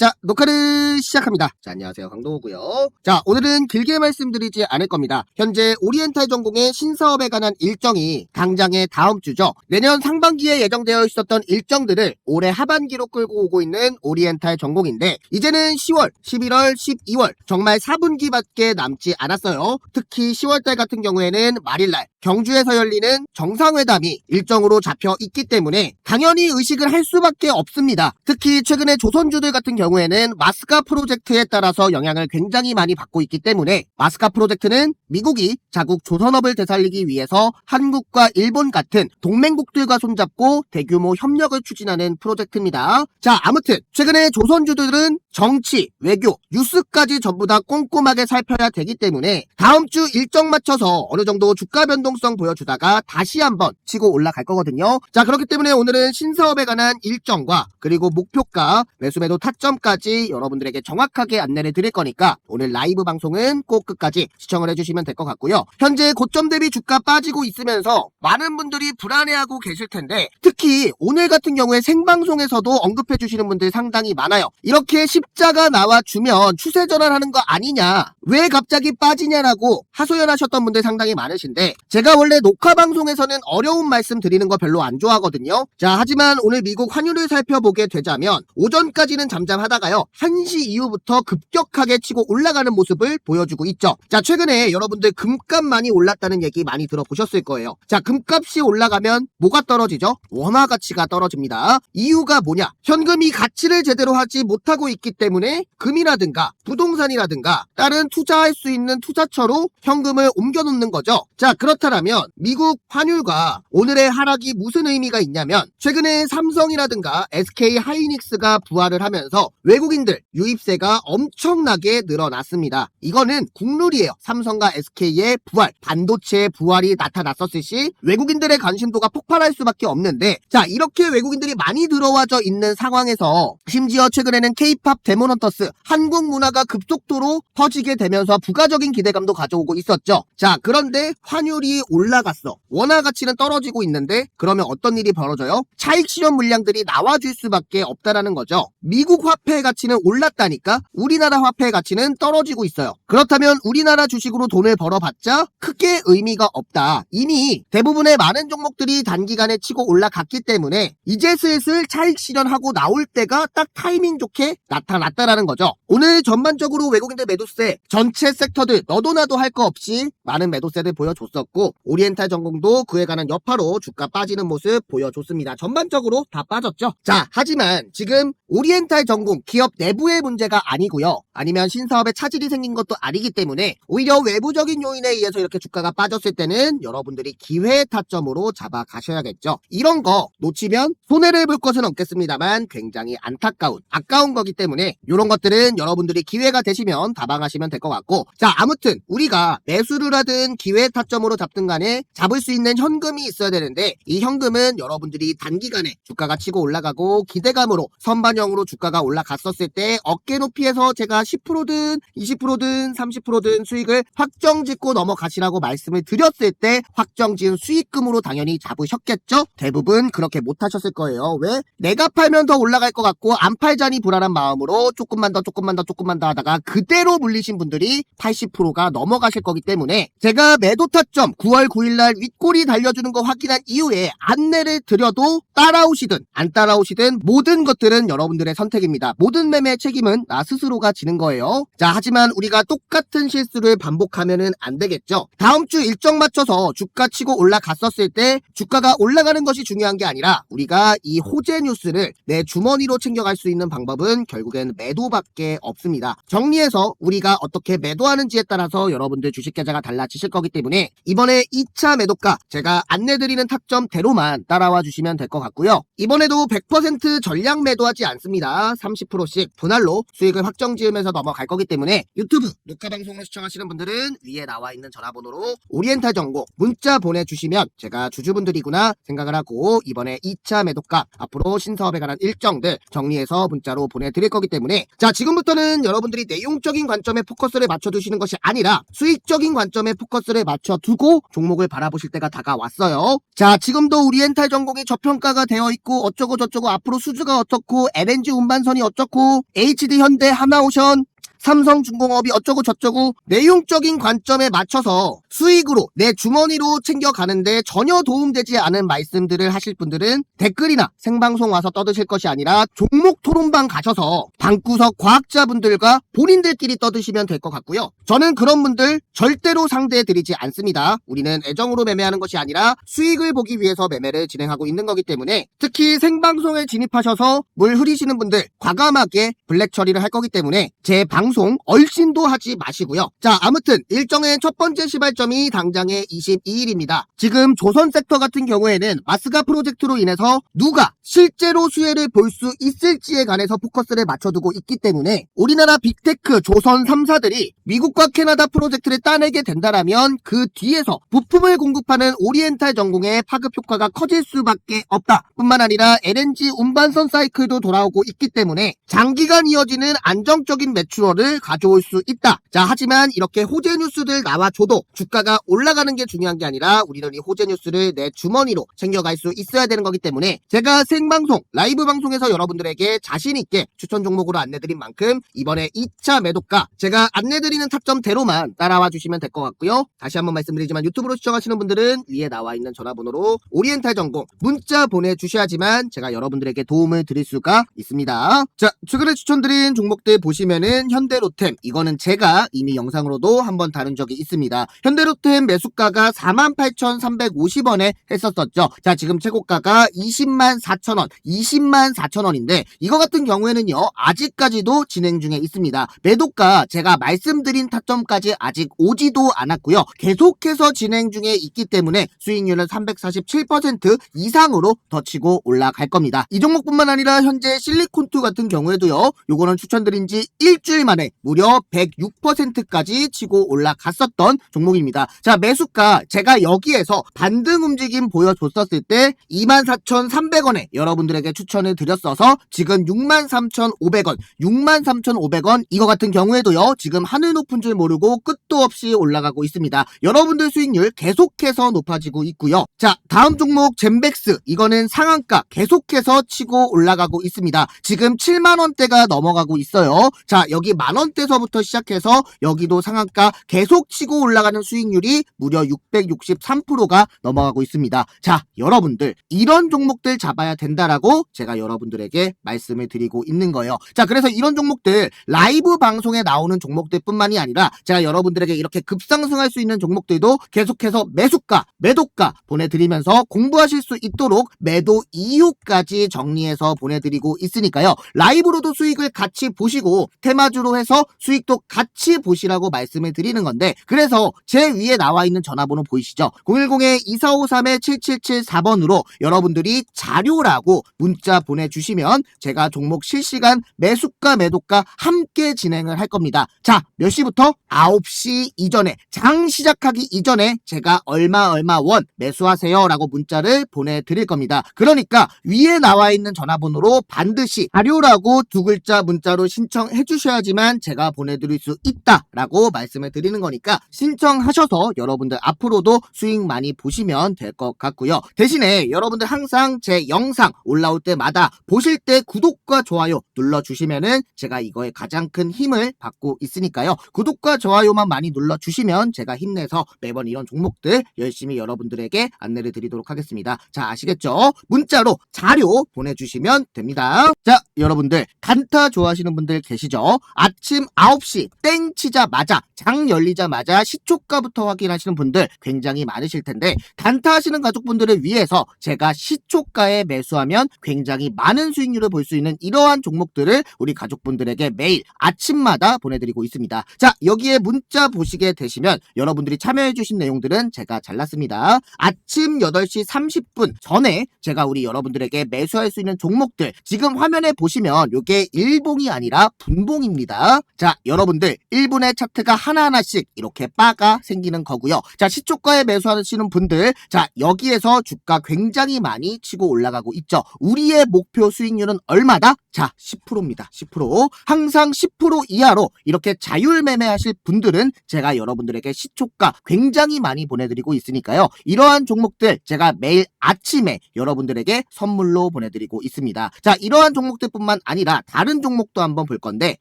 자, 녹화를 시작합니다. 자, 안녕하세요. 강동호고요. 자, 오늘은 길게 말씀드리지 않을 겁니다. 현재 오리엔탈 전공의 신사업에 관한 일정이 당장의 다음 주죠. 내년 상반기에 예정되어 있었던 일정들을 올해 하반기로 끌고 오고 있는 오리엔탈 전공인데 이제는 10월, 11월, 12월 정말 4분기밖에 남지 않았어요. 특히 10월달 같은 경우에는 말일날 경주에서 열리는 정상회담이 일정으로 잡혀 있기 때문에 당연히 의식을 할 수밖에 없습니다. 특히 최근에 조선주들 같은 경우 에는 마스카 프로젝트에 따라서 영향을 굉장히 많이 받고 있기 때문에 마스카 프로젝트는 미국이 자국 조선업을 되살리기 위해서 한국과 일본 같은 동맹국들과 손잡고 대규모 협력을 추진하는 프로젝트입니다. 자, 아무튼 최근에 조선주들은 정치, 외교, 뉴스까지 전부 다 꼼꼼하게 살펴야 되기 때문에 다음 주 일정 맞춰서 어느 정도 주가 변동성 보여주다가 다시 한번 치고 올라갈 거거든요. 자, 그렇기 때문에 오늘은 신사업에 관한 일정과 그리고 목표가, 매수매도 타점 까지 여러분들에게 정확하게 안내를 드릴 거니까 오늘 라이브 방송은 꼭 끝까지 시청을 해주시면 될 것 같고요. 현재 고점 대비 주가 빠지고 있으면서 많은 분들이 불안해하고 계실 텐데 특히 오늘 같은 경우에 생방송에서도 언급해 주시는 분들 상당히 많아요. 이렇게 십자가 나와주면 추세 전환하는 거 아니냐 왜 갑자기 빠지냐라고 하소연하셨던 분들 상당히 많으신데 제가 원래 녹화 방송에서는 어려운 말씀 드리는 거 별로 안 좋아하거든요. 자 하지만 오늘 미국 환율을 살펴보게 되자면 오전까지는 잠잠 하다가요 1시 이후부터 급격하게 치고 올라가는 모습을 보여주고 있죠. 자 최근에 여러분들 금값 많이 올랐다는 얘기 많이 들어보셨을 거예요. 자 금값이 올라가면 뭐가 떨어지죠? 원화 가치가 떨어집니다. 이유가 뭐냐? 현금이 가치를 제대로 하지 못하고 있기 때문에 금이라든가 부동산이라든가 다른 투자할 수 있는 투자처로 현금을 옮겨놓는 거죠. 자 그렇다면 미국 환율과 오늘의 하락이 무슨 의미가 있냐면 최근에 삼성이라든가 SK 하이닉스가 부활을 하면서 외국인들 유입세가 엄청나게 늘어났습니다. 이거는 국룰이에요. 삼성과 SK의 부활, 반도체의 부활이 나타났었을 시 외국인들의 관심도가 폭발할 수밖에 없는데 자 이렇게 외국인들이 많이 들어와져 있는 상황에서 심지어 최근에는 K-팝 데모넌터스 한국 문화가 급속도로 퍼지게 되면서 부가적인 기대감도 가져오고 있었죠. 자 그런데 환율이 올라갔어. 원화 가치는 떨어지고 있는데 그러면 어떤 일이 벌어져요? 차익 실현 물량들이 나와줄 수밖에 없다라는 거죠. 미국 화폐 가치는 올랐다니까 우리나라 화폐 가치는 떨어지고 있어요. 그렇다면 우리나라 주식으로 돈을 벌어봤자 크게 의미가 없다. 이미 대부분의 많은 종목들이 단기간에 치고 올라갔기 때문에 이제 슬슬 차익 실현하고 나올 때가 딱 타이밍 좋게 나타났다라는 거죠. 오늘 전반적으로 외국인들 매도세 전체 섹터들 너도 나도 할 거 없이 많은 매도세를 보여줬었고 오리엔탈 전공도 그에 관한 여파로 주가 빠지는 모습 보여줬습니다. 전반적으로 다 빠졌죠. 자 하지만 지금 오리엔탈 전공 기업 내부의 문제가 아니고요. 아니면 신사업에 차질이 생긴 것도 아니기 때문에 오히려 외부적인 요인에 의해서 이렇게 주가가 빠졌을 때는 여러분들이 기회 타점으로 잡아 가셔야겠죠. 이런 거 놓치면 손해를 볼 것은 없겠습니다만 굉장히 안타까운 아까운 거기 때문에 이런 것들은 여러분들이 기회가 되시면 다방하시면 될 것 같고 자 아무튼 우리가 매수를 하든 기회 타점으로 잡든 간에 잡을 수 있는 현금이 있어야 되는데 이 현금은 여러분들이 단기간에 주가가 치고 올라가고 기대감으로 선반 영으로 주가가 올라갔었을 때 어깨 높이에서 제가 10%든 20%든 30%든 수익을 확정 짓고 넘어가시라고 말씀을 드렸을 때 확정 지은 수익금으로 당연히 잡으셨겠죠? 대부분 그렇게 못 하셨을 거예요. 왜? 내가 팔면 더 올라갈 것 같고 안 팔자니 불안한 마음으로 조금만 더 조금만 더 조금만 더 하다가 그대로 물리신 분들이 80%가 넘어가실 거기 때문에 제가 매도 타점 9월 9일날 윗골이 달려주는 거 확인한 이후에 안내를 드려도 따라오시든 안 따라오시든 모든 것들은 여러분 들의 선택입니다. 모든 매매 책임은 나 스스로가 지는 거예요. 자 하지만 우리가 똑같은 실수를 반복하면은 안 되겠죠. 다음 주 일정 맞춰서 주가 치고 올라갔었을 때 주가가 올라가는 것이 중요한 게 아니라 우리가 이 호재 뉴스를 내 주머니로 챙겨갈 수 있는 방법은 결국엔 매도밖에 없습니다. 정리해서 우리가 어떻게 매도하는지에 따라서 여러분들 주식 계좌가 달라지실 거기 때문에 이번에 2차 매도가 제가 안내드리는 타점대로만 따라와 주시면 될 것 같고요. 이번에도 100% 전량 매도하지 않습니다. 30%씩 분할로 수익을 확정 지으면서 넘어갈 거기 때문에 유튜브 녹화 방송을 시청하시는 분들은 위에 나와 있는 전화번호로 오리엔탈 정보 문자 보내주시면 제가 주주분들이구나 생각을 하고 이번에 2차 매도가 앞으로 신사업에 관한 일정들 정리해서 문자로 보내드릴 거기 때문에 자 지금부터는 여러분들이 내용적인 관점에 포커스를 맞춰두시는 것이 아니라 수익적인 관점에 포커스를 맞춰두고 종목을 바라보실 때가 다가왔어요. 자 지금도 오리엔탈 전공이 저평가가 되어 있고 어쩌고 저쩌고 앞으로 수주가 어떻고 LNG 운반선이 어쩌고 HD 현대 하나오션 삼성중공업이 어쩌고 저쩌고 내용적인 관점에 맞춰서 수익으로 내 주머니로 챙겨가는데 전혀 도움되지 않은 말씀들을 하실 분들은 댓글이나 생방송 와서 떠드실 것이 아니라 종목 토론방 가셔서 방구석 과학자분들과 본인들끼리 떠드시면 될 것 같고요. 저는 그런 분들 절대로 상대해드리지 않습니다. 우리는 애정으로 매매하는 것이 아니라 수익을 보기 위해서 매매를 진행하고 있는 거기 때문에 특히 생방송에 진입하셔서 물 흐리시는 분들 과감하게 블랙 처리를 할 거기 때문에 제 방송 얼씬도 하지 마시고요. 자 아무튼 일정의 첫 번째 시발점이 당장의 22일입니다. 지금 조선 섹터 같은 경우에는 마스가 프로젝트로 인해서 누가 실제로 수혜를 볼 수 있을지에 관해서 포커스를 맞춰두고 있기 때문에 우리나라 빅테크 조선 3사들이 미국과 캐나다 프로젝트를 따내게 된다라면 그 뒤에서 부품을 공급하는 오리엔탈 전공의 파급 효과가 커질 수밖에 없다. 뿐만 아니라 LNG 운반선 사이클도 돌아오고 있기 때문에 장기간 이어지는 안정적인 매출 원을 가져올 수 있다. 자, 하지만 이렇게 호재 뉴스들 나와줘도 주가가 올라가는 게 중요한 게 아니라 우리는 이 호재 뉴스를 내 주머니로 챙겨갈 수 있어야 되는 거기 때문에 제가 생방송, 라이브 방송에서 여러분들에게 자신있게 추천 종목으로 안내드린 만큼 이번에 2차 매도가 제가 안내드리는 타점대로만 따라와 주시면 될 것 같고요. 다시 한번 말씀드리지만 유튜브로 시청하시는 분들은 위에 나와 있는 전화번호로 오리엔탈 전공 문자 보내주셔야지만 제가 여러분들에게 도움을 드릴 수가 있습니다. 자, 최근에 추천드린 종목들 보시면은 현 대로템 이거는 제가 이미 영상으로도 한번 다룬 적이 있습니다. 현대로템 매수가가 48,350원에 했었었죠. 자, 지금 최고가가 20만 4천원, 20만 4천원인데 이거 같은 경우에는요, 아직까지도 진행 중에 있습니다. 매도가 제가 말씀드린 타점까지 아직 오지도 않았고요. 계속해서 진행 중에 있기 때문에 수익률은 347% 이상으로 더 치고 올라갈 겁니다. 이 종목뿐만 아니라 현재 실리콘투 같은 경우에도요, 요거는 추천드린 지 일주일 만에 무려 106%까지 치고 올라갔었던 종목입니다. 자, 매수가 제가 여기에서 반등 움직임 보여줬었을 때 24,300원에 여러분들에게 추천을 드렸어서 지금 63,500원, 63,500원 이거 같은 경우에도요, 지금 하늘 높은 줄 모르고 끝도 없이 올라가고 있습니다. 여러분들 수익률 계속해서 높아지고 있고요. 자, 다음 종목 젠백스 이거는 상한가 계속해서 치고 올라가고 있습니다. 지금 7만 원대가 넘어가고 있어요. 자, 여기 만 원대서부터 시작해서 여기도 상한가 계속 치고 올라가는 수익률이 무려 663%가 넘어가고 있습니다. 자, 여러분들 이런 종목들 잡아야 된다라고 제가 여러분들에게 말씀을 드리고 있는 거예요. 자, 그래서 이런 종목들 라이브 방송에 나오는 종목들뿐만이 아니라 제가 여러분들에게 이렇게 급상승할 수 있는 종목들도 계속해서 매수가, 매도가 보내드리면서 공부하실 수 있도록 매도 이유까지 정리해서 보내드리고 있으니까요. 라이브로도 수익을 같이 보시고 테마주로 해서 수익도 같이 보시라고 말씀을 드리는 건데 그래서 제 위에 나와 있는 전화번호 보이시죠? 010-2453-7774번으로 여러분들이 자료라고 문자 보내주시면 제가 종목 실시간 매수가 매도가 함께 진행을 할 겁니다. 자, 몇 시부터? 9시 이전에 장 시작하기 이전에 제가 얼마 얼마 원 매수하세요 라고 문자를 보내드릴 겁니다. 그러니까 위에 나와 있는 전화번호로 반드시 자료라고 두 글자 문자로 신청해 주셔야지만 제가 보내드릴 수 있다라고 말씀을 드리는 거니까 신청하셔서 여러분들 앞으로도 수익 많이 보시면 될 것 같고요. 대신에 여러분들 항상 제 영상 올라올 때마다 보실 때 구독과 좋아요 눌러주시면은 제가 이거에 가장 큰 힘을 받고 있으니까요. 구독과 좋아요만 많이 눌러주시면 제가 힘내서 매번 이런 종목들 열심히 여러분들에게 안내를 드리도록 하겠습니다. 자, 아시겠죠? 문자로 자료 보내주시면 됩니다. 자, 여러분들 단타 좋아하시는 분들 계시죠? 아침 9시 땡 치자마자 장 열리자마자 시초가부터 확인하시는 분들 굉장히 많으실 텐데 단타 하시는 가족분들을 위해서 제가 시초가에 매수하면 굉장히 많은 수익률을 볼 수 있는 이러한 종목들을 우리 가족분들에게 매일 아침마다 보내드리고 있습니다. 자, 여기에 문자 보시게 되시면 여러분들이 참여해주신 내용들은 제가 잘랐습니다. 아침 8시 30분 전에 제가 우리 여러분들에게 매수할 수 있는 종목들 지금 화면에 보시면 이게 일봉이 아니라 분봉입니다. 자, 여러분들 1분의 차트가 하나하나씩 이렇게 바가 생기는 거고요. 자, 시초가에 매수하시는 분들, 자, 여기에서 주가 굉장히 많이 치고 올라가고 있죠. 우리의 목표 수익률은 얼마다? 자, 10%입니다. 10%. 항상 10% 이하로 이렇게 자율 매매하실 분들은 제가 여러분들에게 시초가 굉장히 많이 보내드리고 있으니까요. 이러한 종목들 제가 매일 아침에 여러분들에게 선물로 보내드리고 있습니다. 자, 이러한 종목들뿐만 아니라 다른 종목도 한번 볼 건데,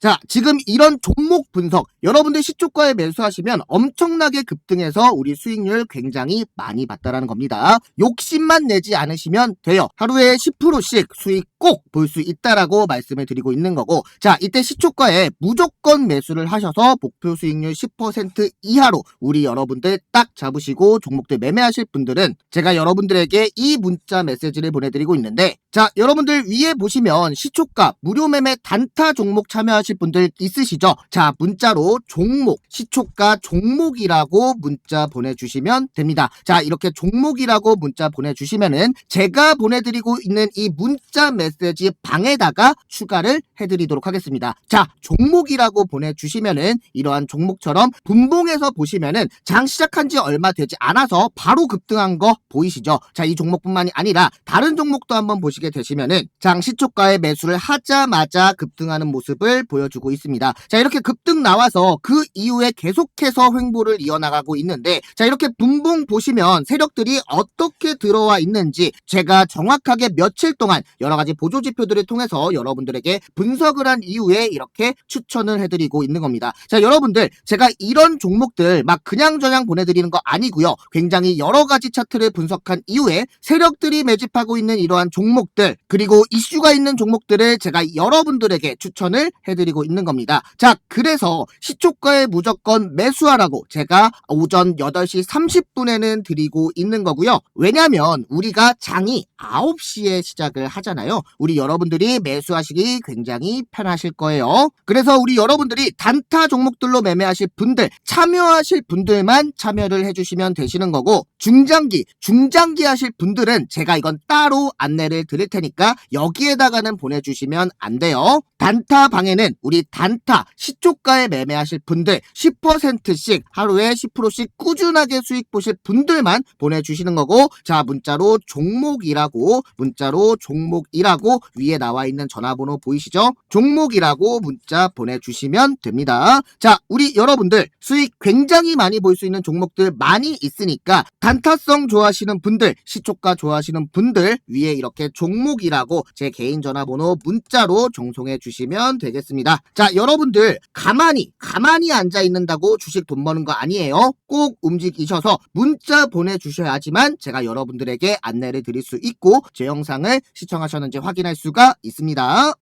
자, 지금 이런 종목 분석, 여러분들 시초가에 매수하시면 엄청나게 급등해서 우리 수익률 굉장히 많이 봤다라는 겁니다. 욕심만 내지 않으시면 돼요. 하루에 10%씩 수익 꼭 볼 수 있다라고 말씀을 드리고 있는 거고, 자, 이때 시초가에 무조건 매수를 하셔서 목표 수익률 10% 이하로 우리 여러분들 딱 잡으시고 종목들 매매하실 분들은 제가 여러분들에게 이 문자 메시지를 보내드리고 있는데, 자, 여러분들 위에 보시면 시초가 무료 매매 단타 종목 참여하실 분들 있으시죠? 자, 문자로 종목, 시초가 종목이라고 문자 보내주시면 됩니다. 자, 이렇게 종목이라고 문자 보내주시면은 제가 보내드리고 있는 이 문자 메시지 방에다가 추가를 해드리도록 하겠습니다. 자, 종목이라고 보내주시면은 이러한 종목처럼 분봉에서 보시면은 장 시작한 지 얼마 되지 않아서 바로 급등한 거 보이시죠? 자, 이 종목뿐만이 아니라 다른 종목도 한번 보시게 되시면은 장 시초가에 매수를 하자마자 급등하는 모습을 보여주고 있습니다. 자, 이렇게 급등 나와서 그 이후에 계속해서 횡보를 이어나가고 있는데 자, 이렇게 분봉 보시면 세력들이 어떻게 들어와 있는지 제가 정확하게 며칠 동안 여러 가지 보조 지표들을 통해서 여러분들에게 분석을 한 이후에 이렇게 추천을 해드리고 있는 겁니다. 자, 여러분들 제가 이런 종목들 막 그냥저냥 보내드리는 거 아니고요. 굉장히 여러 가지 차트를 분석한 이후에 세력들이 매집하고 있는 이러한 종목들 그리고 이슈가 있는 종목들을 제가 여러분들에게 추천을 해드리고 있는 겁니다. 자, 그래서 시초가에 무조건 매수하라고 제가 오전 8시 30분에는 드리고 있는 거고요. 왜냐면 우리가 장이 9시에 시작을 하잖아요. 우리 여러분들이 매수하시기 굉장히 편하실 거예요. 그래서 우리 여러분들이 단타 종목들로 매매하실 분들, 참여하실 분들만 참여를 해주시면 되시는 거고, 중장기, 중장기 하실 분들은 제가 이건 따로 안내를 드릴 테니까 여기에다가는 보내주시면 안 돼요. 단타 방에는 우리 단타 시초가에 매매하실 분들 10%씩 하루에 10%씩 꾸준하게 수익 보실 분들만 보내주시는 거고 자 문자로 종목이라고 문자로 종목이라고 위에 나와 있는 전화번호 보이시죠? 종목이라고 문자 보내주시면 됩니다. 자 우리 여러분들 수익 굉장히 많이 볼 수 있는 종목들 많이 있으니까 단타성 좋아하시는 분들 시초가 좋아하시는 분들 위에 이렇게 종목이라고 제 개인 전화번호 문자로 종송해 주시면 되겠습니다. 자 여러분들 가만히 가만히 앉아 있는다고 주식 돈 버는 거 아니에요. 꼭 움직이셔서 문자 보내 주셔야지만 제가 여러분들에게 안내를 드릴 수 있고 제 영상을 시청하셨는지 확인할 수가 있습니다.